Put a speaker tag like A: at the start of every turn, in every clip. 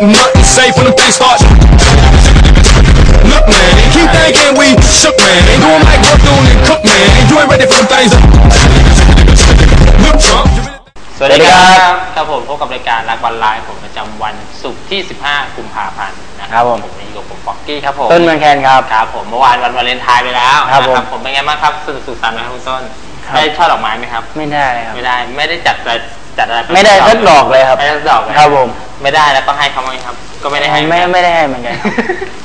A: ain't nothing safe when them things start. Look, man, keep thinking we shook, man. Ain't doing like work doing and cook, man. You ain't ready for them things. Look, Trump. you really-
B: สวัสดีครั
C: สวัสดีครับ
B: บครับผมพบกับรายการรักวันไลฟ์ผมประจำวันศุกร์ที่ 15 กุมภาพันธ์นะครับ
C: ผม
B: ผมนี่กับผมฟอกกี้ครับผม
C: ต้นเมืองแคนครับ
B: ครับผมเมื่อวานวันวาเลนไทน์ไปแล้ว
C: ครับ
B: นะ
C: ผม
B: ผมเป็นไงบ้างครับสนุกสุขสันต์ไหมครับคุณต้น
C: ครับ
B: ได้ช่อดอกไม้ไหมครับ
C: ไม่ได้เลยครับ
B: ไม่ได้ ไม่ได้จัดอะไรจัดอะไร
C: ไม่ได้สักดอกเลยครับ
B: ไม่ได้สักดอกเลย
C: ครับผม
B: ไม่ได้แล้วก็ให้เขาไหมครับ ก็ไม่ได้ให้
C: ไม่ไม่ได้ให้เหมือนกันครับ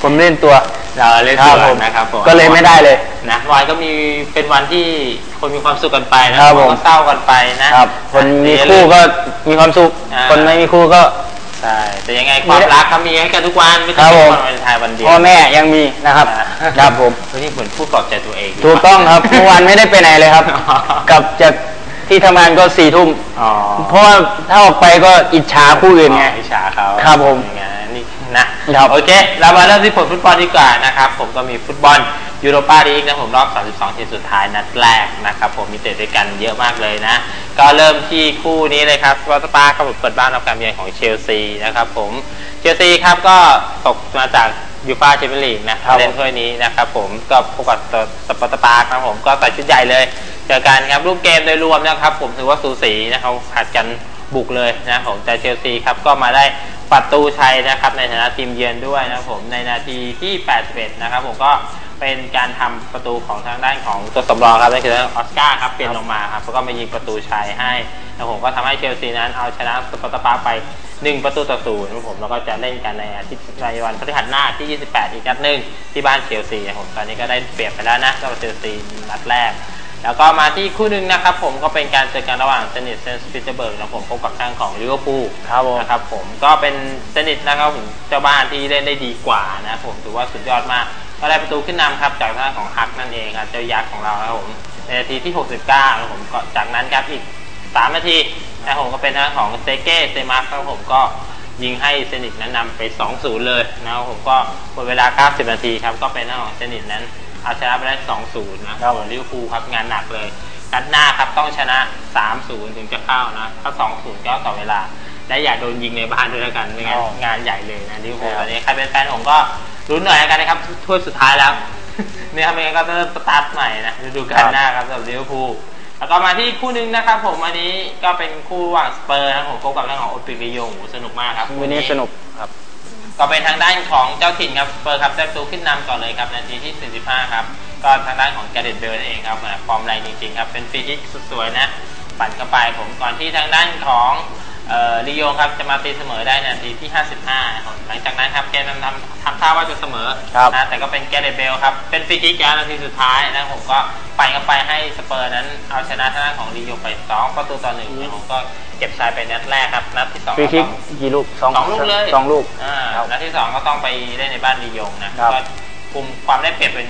C: ผมเล่นตัว
B: เราเล่น
C: ค
B: ตั
C: รั
B: ว
C: บผม
B: นะครับผม
C: ก็เลยไม่ได้เลย
B: นะวันก็มีเป็นวันที่คนมีความสุขกันไปนะครับ
C: ผม
B: ก็เศร้ากันไปนะครับ
C: คนมี
B: เสีย
C: คู่
B: เลย
C: ก็มีความสุข
B: อ่า
C: คนไม่มีคู่ก็
B: ใช่แต่ยังไงความรักเขามีให้กันทุกวันไม่ใช่
C: ครับ
B: แค่
C: ผม
B: วันวาเลนไทน์วันเดียว
C: พ่อแม่ยังมีนะครับครับผม
B: เฮ้ยนี่เหมือนพูดปลอบใจตัวเอง
C: ถูกต้องครับเมื่อวานไม่ได้ไปไหนเลยครับ
B: อ๋อ
C: กลับจาก ที่ทำงานก็สี่ทุ่ม
B: อ๋อ
C: เพราะว่าถ้าออกไปก็อิจฉาคู่อื่นไง
B: อิจฉาเขา
C: ครับผม
B: อย่างงั้นนี่นะครับ โอเค เรามาเริ่มที่ผลฟุตบอลดีกว่านะครับ ผมก็มีฟุตบอลยูโรปาลีกนะผมรอบ 32 ทีมสุดท้ายนัดแรกนะครับ ผมมีเตะด้วยกันเยอะมากเลยนะ ก็เริ่มที่คู่นี้เลยครับวอตปาครับผมเปิดบ้านรับการเยือนของเชลซีนะครับผม เชลซีครับก็ตกมาจากยูฟ่าแชมเปี้ยนลีกนะครับเล่นถ้วยนี้นะครับผมก็พบกับสปอร์ตปาร์ครับผมก็ใส่ชุดใหญ่เลย เจอกันครับรูปเกมโดยรวมนะครับ ผมถือว่าสูสีนะครับผัดกันบุกเลยนะผมแต่เชลซีครับก็มาได้ประตูชัยนะครับ ในฐานะทีมเยือนด้วยนะผมในนาทีที่ 81 นะครับ ผมก็เป็นการทำประตูของทางด้านของตัวสำรองครับนั่นคือออสการ์ครับเปลี่ยนลงมาครับแล้วก็มายิงประตูชัยให้แล้วผมก็ทำให้เชลซีนั้นเอาชนะสปอร์ตปาร์ไป 1 ประตูต่อศูนย์นะครับผมแล้วก็จะเล่นกันในอาทิตย์ในวันพฤหัสหน้าที่ 28 อีกนัดหนึ่งที่บ้านเชลซีนะครับผมตอนนี้ก็ได้เปรียบไปแล้วนะสำหรับเชลซีนัดแรก แล้วก็มาที่คู่หนึ่งนะครับผมก็เป็นการเจอกันระหว่างเซนิตเซนต์ปีเตอร์เบิร์กนะผมพบกับทางของลิเวอร์พูล
C: ครับผม
B: นะครับผมก็เป็นเซนิตนะครับผมเจ้าบ้านที่เล่นได้ดีกว่านะครับผมถือว่าสุดยอดมากก็ได้ประตูขึ้นนำครับจากทางด้านของฮักนั่นเองครับเจ้ายักษ์ของเราครับผมในนาทีที่ 69นะครับผมก็จากนั้นครับอีก 3 นาทีนะครับผมก็เป็นทางด้านของเซเก้เซมาร์ครับผมก็ยิงให้เซนิตนั้นนำไป 2-0 เลยนะครับผมก็หมดเวลา 90 นาทีครับก็เป็นทางด้านของเซนิตนั้น เอาชนะไปได้2-0นะครับผมลิเวอร์พูลครับงานหนักเลย นัดหน้าครับต้องชนะ3-0ถึงจะเข้านะ ถ้า2-0ก็ต่อเวลา และอย่าโดนยิงในบ้านด้วยแล้วกันไม่งั้น
C: อ๋อ งา
B: นใหญ่เลยนะลิเวอร์พูล
C: ครับ
B: ตอนนี้ใครเป็นแฟนผมก็รุ้นหน่อยแล้วกันนะครับถ้วยสุดท้ายแล้ว เนี่ยไม่งั้นก็ต้องเริ่มสตาร์ทใหม่นะฤดูกาลหน้าครับสำหรับลิเวอร์พูลแล้วก็มาที่คู่หนึงนะครับ ผมอันนี้ก็เป็นคู่ระหว่างสเปอร์นะครับผมพบกับเรื่องของโอปิกลิโยงโอ้โหสนุกมากครับ
C: วันนี้สนุกครับ
B: ก็เป็นทางด้านของเจ้าถิ่นครับสเปอร์ครับได้ประตูขึ้นนำก่อนเลยครับนาทีที่ 45 ครับ ก็ทางด้านของแกเรตเบลนั่นเองครับแหมฟอร์มแรงจริงๆครับ เป็นฟรีคิกสุดสวยนะ ปั่นเข้าไปผมก่อนที่ทางด้านของเอ่อลีโยงครับจะมาตีเสมอได้นาทีที่ 55ครับหลังจากนั้นครับแกนำทำทำท่าว่าจะเสมอ
C: ครับ
B: นะแต่ก็เป็นแกเรตเบลครับ เป็นฟรีคิกยาวนาทีสุดท้ายนะผมก็ปั่นเข้าไปให้สเปอร์นั้นเอาชนะทางด้านของลีโยงไป 2 ประตูต่อหนึ่งนะผมก็ เก็บชัยไปนัดแรกครับนัดที่สอง
C: ฟรีคิก
B: ก็ต้อง
C: กี่ลูกสอง
B: สองลูกเลย
C: สองลูก
B: อ่า
C: ครับ
B: นัดที่สองก็ต้องไปเล่นในบ้านลียงนะ ครับ ก็คุมความได้เปรียบเป็น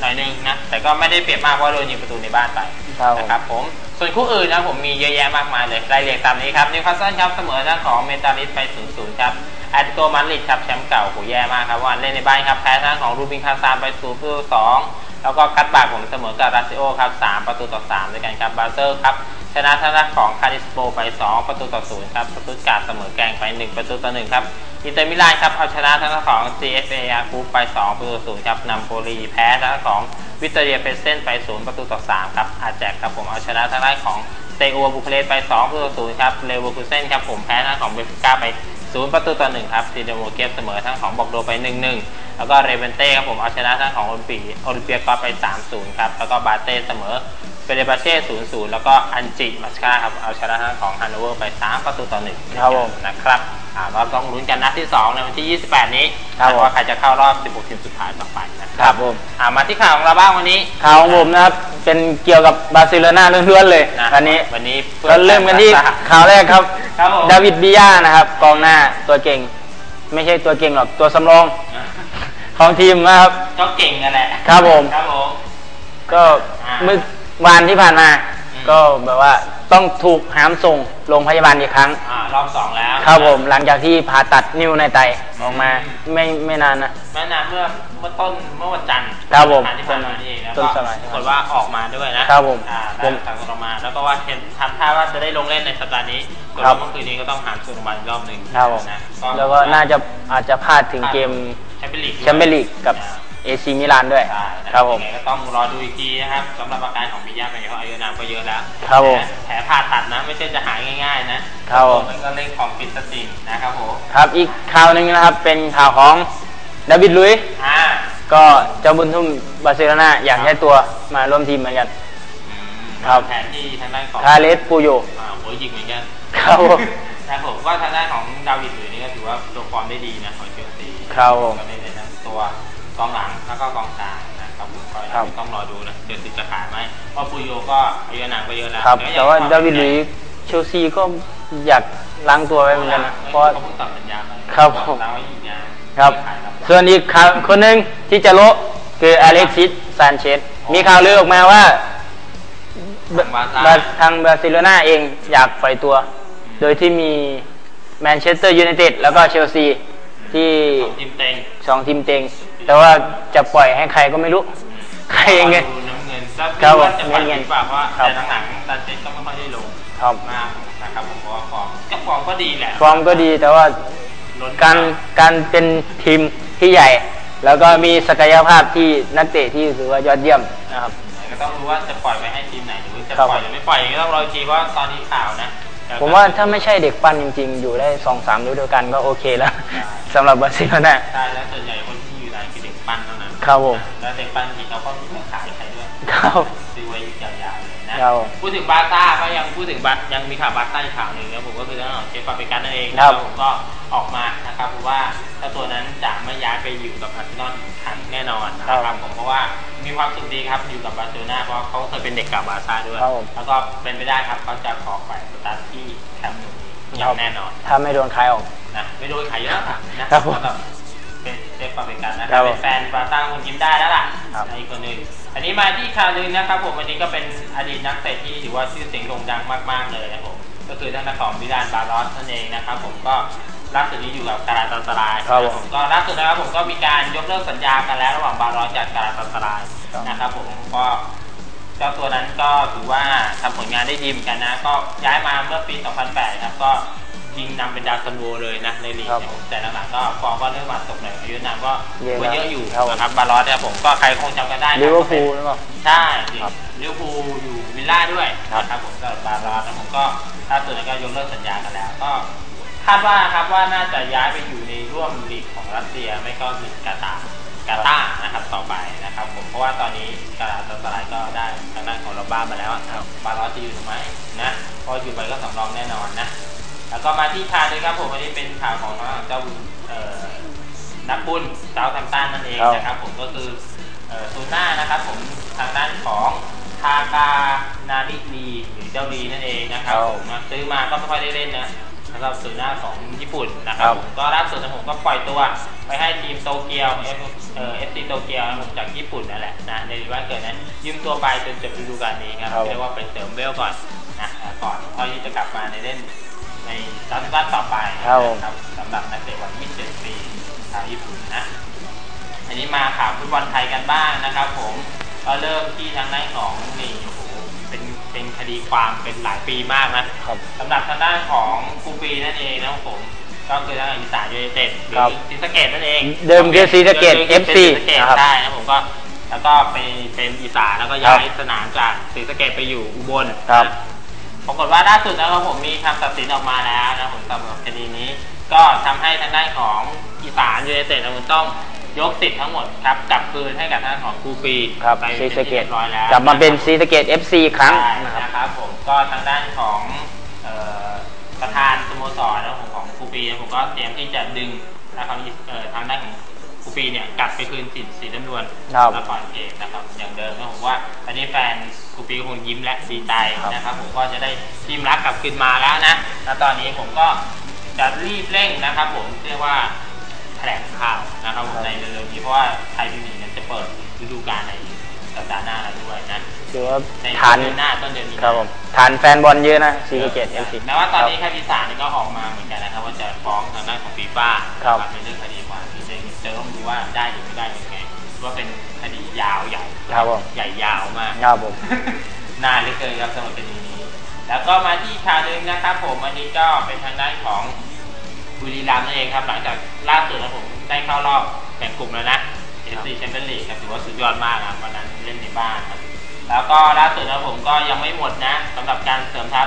B: หน่อยนึงนะ แต่ก็ไม่ได้เปรียบมากเพราะโดนยิงประตูในบ้านไป
C: ครับผม
B: นะครับผมส่วนคู่อื่นนะผมมีเยอะแยะมากมายเลยรายละเอียดตามนี้ครับนิวคาสเซิลครับเสมอด้านของเมตาลิสไป 0-0 ครับแอตโกมาดริดครับแชมป์เก่าโหแย่มากครับวันเล่นในบ้านครับแพ้ทางของรูบินคาซานไป0ประตู2แล้วก็กัตบากผมเสมอกับราซิโอครับ 3 ประตูต่อ 3 ด้วยกันครับบาเซอร์ครับ ชนะทางด้านของคาริสโปไป 2 ประตูต่อ0ครับสตุตการ์ดเสมอแกงไป 1 ประตูต่อ1ครับอินเตอร์มิลานครับเอาชนะทางด้านของ CFA อาคูไป 2 ประตูต่อ0ครับนัมโปลีแพ้ทางด้านของวิตเตอเรียเปเซนไป 0 ประตูต่อ3ครับอาแจกครับผมเอาชนะทางด้านของเตอัวบุคเลสไป 2 ประตูต่อ0ครับเลเวอร์คูเซนครับผมแพ้ทางด้านของเบฟิก้าไป 0 ประตูต่อ1ครับซีเดโมเกฟเสมอทั้งของบอกโดไป 1-1 แล้วก็เรเวนเต้ครับผมเอาชนะทั้งของโอลิมปิกโอลิมเปียกอสไป 3-0 ครับ แล้วก็บาเต้เสมอเฟเดบาเช่0-0 แล้วก็อันจิมัสคาครับเอาชนะทั้งของฮันโนเวอร์ไป3ประตูต่อ1
C: ครับผม
B: นะครับอ่าเราต้องลุ้นกันนัดที่ 2 ในวันที่ 28 นี้
C: ครับผม
B: ว่าใครจะเข้ารอบ 16 ทีมสุดท้ายต่อไปนะค
C: ครั
B: รับบ
C: ผม
B: อ่ามาที่ข่าวของเราบ้างวันนี้
C: ข่าวของผมนะครับเป็นเกี่ยวกับบาร์เซโลนาล้วนๆเลย
B: นะ
C: วันนี้
B: วันนี้
C: ก็เริ่มกันที่ข่าวแรกครับ
B: ครับผม
C: ดาวิดบิยานะครับกองหน้าตัวเก่ง ไม่ใช่ตัวเก่งหรอกตัวสำรอง
B: อ่า
C: ของทีมนะครับ
B: ก็เก่งกันแหละ
C: ครับผม
B: ครับผม
C: ก็
B: อ่า
C: เมื่อวานที่ผ่านมา
B: อืม
C: ก็แบบว่าต้องถูกหามส่งโรงพยาบาลอีกครั้ง
B: อ่ารอบสองแล้ว
C: ครับผมหลังจากที่ผ่าตัดนิ้วในไตออกมาไม่ไม่นานนะ
B: แม่นานเมื่อเมื่อต้นเมื่อวันจันทร์
C: ครับผม
B: ที่ผ่านมานี่เองแล้ว
C: ต้
B: ก็
C: นสัปดาห์
B: ปรากฏว่าออกมาด้วยนะครับ
C: ผม
B: อ่า
C: ผ
B: ได้
C: ม
B: ตัดออกมาแล้วก็ว่าเห็นทำท่าว่าจะได้ลงเล่นในสัปดาห์นี้กด
C: ครั
B: ว่า
C: บ
B: เมื่อคืนนี้ก็ต้องหาส่วนรางวัลอีกรอบหนึ่ง
C: ครับผม
B: นะ
C: แล้วก็น่าจะอาจจะพลาดถึงเกม
B: แชมเปี้ยนลีก
C: แชมเปี้ยนลีกกับเอซีมิลานด้วย
B: ใช่นะ
C: ครับผม
B: ยังไงก็ต้องรอดูอีกทีนะครับสำหรับอาการของมิยาเป็นไงเพราะอายุนามก็เยอะแล้ว
C: ครับผม
B: แผลผ่าตัดนะไม่ใช่จะหายง่าย ๆ นะครับ
C: ผม
B: มันก็เร่งของฟิตสติงนะครับผม
C: ครับอีกข่าวหนึ่งนะครับเป็นข่าวของดาวิดลุยส์
B: อ่า
C: ก็เจ้าบุญทุ่มบาร์เซโลนาอยากได้ตัวมาร่วมทีมเหมือนกัน
B: อืม
C: ครับ
B: แผนที่ทางด้านของ
C: คาเลสปูโย
B: อ่าหัวยิงเหมือนกัน
C: ครับผม
B: นะครับผมว่าทางด้านของดาวิดหลุยส์นี่ก็ถือว่าตัวฟอร์มได้ดีนะของเชลซี
C: ครับผม
B: ก็เป็นทั้งตัวกองหลังแล้วก็กองกลางนะครับผมก็
C: ครับ
B: ต้องรอดูนะเชลซีจะขายไหมเพราะปูโยก็อายุนามก็เยอะแล้ว
C: ครับ
B: ก็ยัง
C: แต่ว่า
B: มีคม
C: ดาวิดลุยส์เชลซีก็อยากล้างตัวไว้เหมือนกันนะเพราะ
B: เขาเพิ่งตัดสัญญาไป
C: ครับผม
B: ล้างไว้อีกนาน
C: ครับ
B: ขายครับ
C: ส่วนอีกข่าวคนหนึ่งที่จะโละคืออเล็กซิสซานเชสมีข่าวลือออกมาว่า
B: ทางบาร์ซ่า
C: บาทางบาร์เซโลนาเองอยากปล่อยตัว โดยที่มีแมนเชสเตอร์ยูไนเต็ดแล้วก็เชลซี ที่
B: ของทีมเต็ง
C: สองทีมเต็ง แต่ว่าจะปล่อยให้ใครก็ไม่รู้ ใครเองไง
B: ดูน้ำเงินก็
C: ครับ
B: ไม่ว่าจะปล่อย
C: เงิน
B: หรือเปล่าเพราะว่า
C: ครับ
B: แต่หลังๆตันเซ็ตก็ไม่ค่อยได้ลง
C: ครับ
B: มากนะครับผมเพราะว่าฟอร์มก็ฟอร์มก็ดีแหละ
C: ฟอร์มก็ดีแต่ว่า
B: ล้น
C: การการเป็นทีมที่ใหญ่ แล้วก็มีศักยภาพที่นักเตะที่ถือว่ายอดเยี่ยมนะครับ
B: ก็ต้องรู้ว่าจะปล่อยไปให้ทีมไหนหรือจะ
C: ครับ
B: ปล่อยหรือไม่ปล่อยก็ต้องรออีกทีเพราะว่าตอนนี้ข่าวนะแต่
C: ผมว่าถ้าไม่ใช่เด็กปั้นจริง ๆ อยู่ได้สองสามฤดูกาลก็โอเคแล้วสำหรับบาร์เซโลนา
B: ใช่แล้วส่วนใหญ่คนที่อยู่ไหนคือเด็กปั้นเท่านั้น
C: ครับผม
B: แล้วเด็กปั้นจริงเขาก็ไม่ขายใครด้วย
C: ครับ
B: ซื้อไว้ยาวๆ เลยนะครับพูดถึงบาร์ซ่าก็ยังพูดถึงบาร์ยังมีข่าวบาร์ซ่าอีกข่าวหนึ่งนะผมก็คือเรื่องของเจฟฟาเปกันนั่นเองนะค
C: ครั
B: รับบผมก็ออกมานะครับเพราะว่าเจ้าตัวนั้นจะไม่ย้ายไปอยู่กับอาร์เซนอลอีกครั้งแน่นอนนะค
C: ครั
B: รับบผมเพราะว่ามีความสุขดีครับอยู่กับบาร์เซโลนาเพราะเขาเคยเป็นเด็กกับบาร์ซ่าด้วย
C: ครับผม
B: แล้วก็เป็นไปได้ครับเขาจะขอไปสตาร์ทที่แคมป์นูนี้อ
C: ครั
B: ย่าง
C: บ
B: แน่นอน
C: ถ้าไม่โดนขายออก
B: นะไม่โดนขายเยอะนะครับ
C: ผม
B: สำหรับเป็นเจฟฟาเปกันนะครับ
C: ผม
B: เป็นแฟนบาร์ซ่าคงยิ้มได้แล้วล่ะ
C: ครับ
B: อีกคนหนึ่ง อันนี้มาที่ข่าวหนึงนะครับผมอันนี้ก็เป็นอดีตนักเตะที่ถือว่าชื่อเสียงโด่งดังมากๆเลยนะครับผมก็คือท่านของวิดานบารอสนั่นเองนะครับผมก็ล่าสุดนี้อยู่กับการาตันสลาย
C: ครับ
B: นะผมก็ล่าสุดนะครับผมก็มีการยกเลิกสัญญากันแล้วระหว่างบารอสกับการาตันสลาย
C: ครับ
B: นะครับผมก็เจ้าตัวนั้นก็ถือว่าทำผลงานได้ดีเหมือนกันนะ ก็ย้ายมาเมื่อปี 2008 ครับก็ยิงนำเป็นดาวซันโวเลยนะในลีก
C: ครับ
B: เนี่ยผมแต่หลังๆก็ฟอร์มก็เริ่มมาตกหน่อ ยอายุนามก็
C: เยอะ
B: ถือว่าเยอะอยู่
C: ครับ
B: นะครับบารอสเนี่ยผมก็ใครคงจำกันได้นะ
C: ลิเวอร์พูลหรือเปล่า
B: ใช่จริง
C: ครับ
B: ลิเวอร์พูลอยู่วิลล่าด้วย
C: ครับ
B: นะครับผมสำหรับบารอสนะผมก็ล่าสุดก็ยกเลิกสัญญากันแล้วก็คาดว่าครับว่าน่าจะย้ายไปอยู่ในร่วมลีกของรัสเซียไม่ก็ลีกกาตาร์กาตาร์นะครับต่อไปนะครับ ผมเพราะว่าตอนนี้กาลาตาสลายก็ได้ทางด้านของเราบ้ามาแล้วอะบารอสจะอยู่ทำไมนะเพราะอยู่ไปก็สำรองแน่นอนนะแล้วก็มาที่ข่าวเลยครับผมอันนี้เป็นข่าวของทางด้านของเจ้าเอ่อ นักบุญเจ้าทำต้านนั่นเอง
C: ครับ
B: นะครับผมก็คือเอ่อซูน่านะครับผมทางด้านของทากานาริลีหรือเจ้าลีนั่นเองนะครับผมนะซื้อมาก็ไม่ค่อยได้เล่นนะสำหรับซูน่าของญี่ปุ่นนะครับผมก็ล่าสุดนะผมก็ปล่อยตัวไปให้ทีมโตเกียวเอฟเอ่อฟซีโตเกียวนะผมจากญี่ปุ่นนั่นแหละนะในวันเกิดนั้นยืมตัวไปจนจบฤดูกาลนี้ครับ
C: ครับ
B: เรียกว่าไปเสริมเวลก่อนนะก่อนพอที่จะกลับมาในเล่นในซีซั่นต่อไป
C: ครับผม
B: นะครับสำหรับนักเตะวัย27ปี ชาวญี่ปุ่นนะอันนี้มาข่าวฟุตบอลไทยกันบ้างนะครับ ผมก็เริ่มที่ทางด้านของนี่โอ้โหเป็นเป็นคดีความเป็นหลายปีมากนะครับ สำหรับทางด้านของครูปีนั่นเองนะครับผมก็คือทางอีสานยูไนเต็ดหรื
C: ครั
B: อบศรีสะเกดนั่นเอง
C: เดิมคือศรีสะเกษ
B: ดิมคือ
C: FC
B: ศรีสะเกษ
C: นะครับ
B: ใช่นะผมก็แล้วก็ไปเป็นอีสานแล้วก็ย้ายสนามจากศรีสะเกดไปอยู่อุบล
C: ครับ
B: ปรากฏว่าล่าสุดนะครับผมมีคำตัดสินออกมาแล้วนะผมสำหรับคดีนี้ ก็ทำให้ทางด้านของ อีสานยูไนเต็ดนะผมต้องยกสิทธิ์ทั้งหมดครับกลับคืนให้กับทางด้านของครูปี
C: ครับ
B: ไป
C: ซี
B: เป็น
C: สะเก
B: ที่
C: ต
B: เรียบร้อยแล้ว
C: กลับมาเป็นซีสะเกต FC อีกครั้ง
B: ใช่
C: นะครับ
B: นะครับผมก็ทางด้านของเอ่อประธานสโมสรนะผมของครูปีนะผมก็เตรียมที่จะดึงนะครับเอ่อทางด้านของครูปีเนี่ยกลับไปคืนสิทธิ์สีน้ำนวล
C: ครับ
B: แล้วก่อนเกมนะครับอย่างเดิมนะผมว่าตอนนี้แฟนครูปีคงยิ้มและดีใจ
C: ครับ
B: นะครับผมก็จะได้ทีมรักกลับคืนมาแล้วนะแล้วตอนนี้ผมก็จะรีบเร่งนะครับ ผมเรียกว่าแถลงข่าวนะครับผมในเร็วๆนี้เพราะว่าไทยพรีเมียร์ลีกนั้นจะเปิดฤดูกาลในสัปดาห์หน้าแล้วด้วยนะ
C: ถือว่า
B: ใน
C: ฐาน
B: เดือนหน้าต้นเดือนนี้
C: ครับผมฐานแฟนบอลเยอะนะซีสะเกต FC
B: แม้ว่าตอนนี้แค่พิสานนี่ก็ออกมาเหมือนกันนะครับว่าจะฟ้องทางด้านของฟีฟ่า
C: ครับ
B: ในเรื่องคดีความที่จะจะต้องดูว่าได้หรือไม่ได้ยังไงว่าเป็นคดียาวใหญ่
C: ครับผม
B: ใหญ่ยาวมาก
C: ครับผม
B: นานเหลือเกินครับสำหรับคดีนี้แต่แล้วก็มาที่ข่าวหนึ่งนะครับ ผมอันนี้ก็เป็นทางด้านของ บุรีรัมย์นั่นเองครับ หลังจากล่าสุดนะผมได้เข้ารอบแบ่งกลุ่มแล้วนะเอฟซีแชมเปี้ยนลีกครับถือว่าสุดยอดมากครับวันนั้นเล่นในบ้านครับแล้วก็ล่าสุดนะผมก็ยังไม่หมดนะสำหรับการเสริมทัพ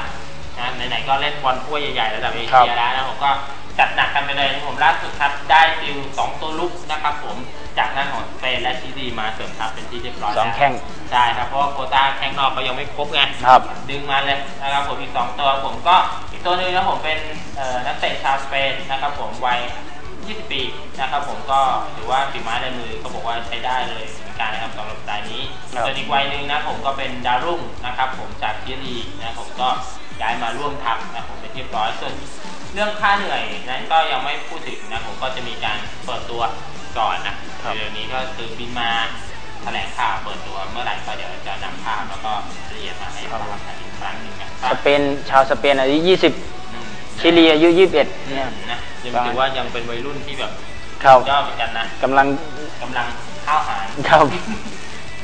B: นะไหนๆก็เล่นบอลถ้วยใหญ่ๆระดับเอเชียแล้วนะผมก็จัดหนักกันไปเลยนะผมล่าสุดครับได้ดิวสองตัวลุกนะครับผมจากทางของสเปนและชิลีมาเสริมทัพเป็นที่เรียบร้อย
C: สอง
B: แล้ว
C: แข้ง
B: ใช่ครับเพราะว่าโควต้าแข้งนอกก็ยังไม่ครบไง
C: ครับ
B: ดึงมาเลยนะครับผมอีก2ตัวผมก็อีก ตัวหนึงนะผมเป็นเอ่อนักเตะชาวสเปนนะครับผมวัย 20 ปีนะครับผมก็ถือว่าฝีไม้ลายมือเขาบอกว่าใช้ได้เลยเหมือนกันนะครับสำหรับสไตล์นี้
C: ครับ
B: ส่วนอีกวัยหนึ่งนะผมก็เป็นดาวรุ่งนะครับผมจากทีรีนะผมก็ย้ายมาร่วมทัพนะผมเป็นที่เรียบร้อยส่วนเรื่องค่าเหนื่อยนั้นก็ยังไม่พูดถึงนะผมก็จะมีการเปิดตัวก่อนนะครับเดี๋ยวนี้ก็คือบินมา แถลงข่าวเปิดตัวเมื่อไหร่ก็เดี๋ยวจะนำภาพแล้วก็รายละเอียดมาให้ฟังกันอีกครั้งหนึ่งนะค
C: ส
B: รับ
C: เปนชาวสเปนอายุ
B: อืม
C: 20ชิลีอายุ21
B: เนี่
C: เนี่ยย
B: นะยังถือว่ายังเป็นวัยรุ่นที่แบบ
C: ครับ
B: ยอดเหมือนกันนะ
C: กำลัง
B: กำลังข้าวหาร
C: ครับ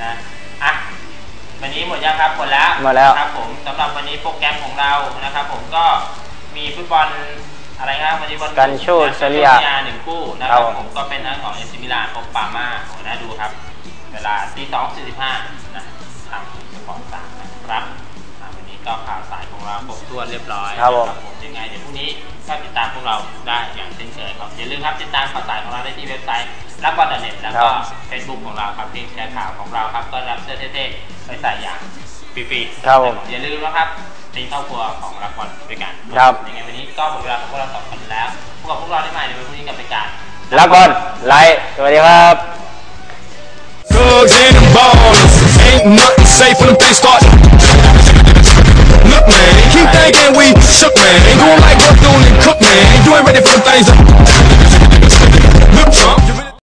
B: นะอะวันนี้หมดยังครับหมดแล้ว
C: หมดแล้ว
B: ครับผมสำหรับวันนี้โปรแกรมของเรานะครับ ผมก็มีฟุตบอลอะไรครับวันนี้วัน
C: กันโชว์
B: นะ
C: เซเรีย
B: กันโชว์หนึ่งคู่นะครับ
C: ครับ
B: ผมก็เป็นทั้งของเอซิมิลานพบปาม่าโหน่าดูครับเว ลาตีสองสี่สิบห้านะทางสปอร์ตสามนะครับอะวันนี้ก็ข่าวสายของเราครบถ้วนเรียบร้อย
C: ครับผม
B: นะผมยังไงเดี๋ยวพรุ่งนี้ก็ติดตามพวกเราได้อย่างเช่นเคยครับอย่าลืมครับติดตามข่าวสารของเราได้ที่เว็บไซต์รับบอลเน็ตแล้วก็เฟซบุ๊กของเราครับเพจแชร์ข่าวของเราครับก็รับเสื้อเท่ๆไปใส่อย่างฟรีๆ
C: ครับผม
B: อย่าลืมนะครับเป็นครอบครัวของรักบอลด้วยกัน
C: ครับ
B: ยังไงวันนี้ก็หมดเวลาของพวกเราสองคนแล้วพบกับพวกเราได้ใหม่ในวันพรุ่งนี้กับรายการ
C: รักบอลไลท์สวัสดีครับ
A: thugs and them ballers. Ain't nothing safe when them things start. Look, man, keep thinking we shook, man. Ain't doing like Bethune and Cook, man. You ain't ready for them things. Look, Trump.